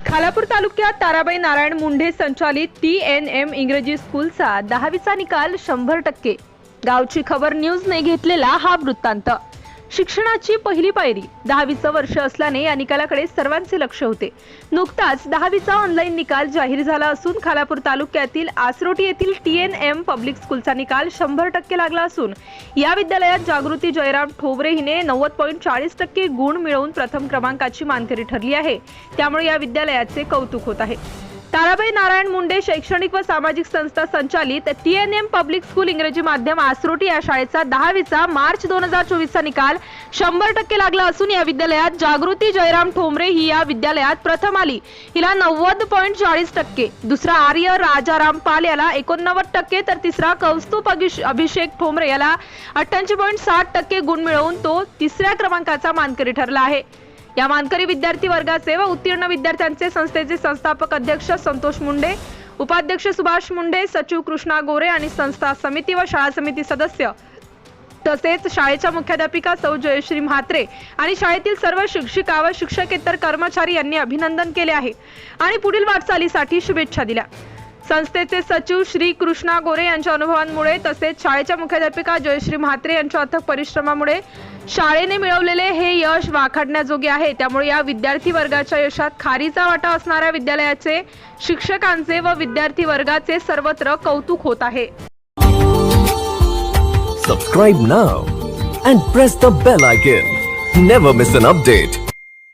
खालापूर तालुक्यात ताराबाई नारायण मुंढे संचालित T N M इंग्रजी स्कूलचा दहावीचा निकाल शंभर टक्के. गावची खबर न्यूजने घेतलेला हा वृत्तांत. शिक्षणाची पहिली पायरी दहावीचं वर्ष असल्याने या निकालाकडे सर्वांचे लक्ष होते. नुकताच दहावीचा ऑनलाईन निकाल जाहीर झाला असून खालापूर तालुक्यातील आसरोटी येथील टी एन एम पब्लिक स्कूलचा निकाल शंभर टक्के लागला असून या विद्यालयात जागृती जयराम ठोबरे हिने नव्वद पॉईंट चाळीस टक्के गुण मिळवून प्रथम क्रमांकाची मानकरी ठरली आहे. त्यामुळे या विद्यालयाचे कौतुक होत आहे. ताराबाई नारायण मुंडे शैक्षणिक व सामाजिक संस्था संचालित T N M public school इंग्रजी माध्यम आसरोटी या शाळेचा दहावीचा मार्च दोन हजार चोवीसचा निकाल शंभर टक्के लागला असून या विद्यालयात जागृती जयराम ठोंबरे ही या विद्यालयात प्रथम आली. हिला नव्वद पॉईंट चाळीस टक्के. दुसरा आर्य राजाराम पाल याला एकोणनव्वद टक्के तर तिसरा कौस्तुभ अभिष- अभिषेक ठोंबरे याला अठ्ठ्याऐंशी पॉईंट साठ टक्के गुण मिळवून तो तिसऱ्या क्रमांकाचा मानकरी ठरला आहे. या मानकरी विद्यार्थी वर्गाचे व उत्तीर्ण विद्यार्थ्यांचे संस्थेचे संस्थापक अध्यक्ष संतोष मुंडे उपाध्यक्ष सुभाष मुंडे सचिव कृष्णा गोरे आणि संस्था समिती व शाळा समिती सदस्य तसेच शाळेच्या मुख्याध्यापिका सौ जयश्री म्हात्रे आणि शाळेतील सर्व शिक्षिका व शिक्षकेतर कर्मचारी यांनी अभिनंदन केले आहे आणि पुढील वाटचालीसाठी शुभेच्छा दिल्या. संस्थेचे सचिव श्री कृष्णा गोरे यांच्या अनुभवांमुळे तसेच शाळेच्या मुख्याध्यापिका जयश्री म्हात्रे यांच्या अथक परिश्रमामुळे शाळेने मिळवलेले हे यश वाखाडण्याजोगे आहे. त्यामुळे या विद्यार्थी वर्गाच्या यशात खारीचा वाटा असणाऱ्या विद्यालयाचे शिक्षकांचे व विद्यार्थी वर्गाचे सर्वत्र कौतुक होत आहे. Subscribe now and press the bell icon never miss an update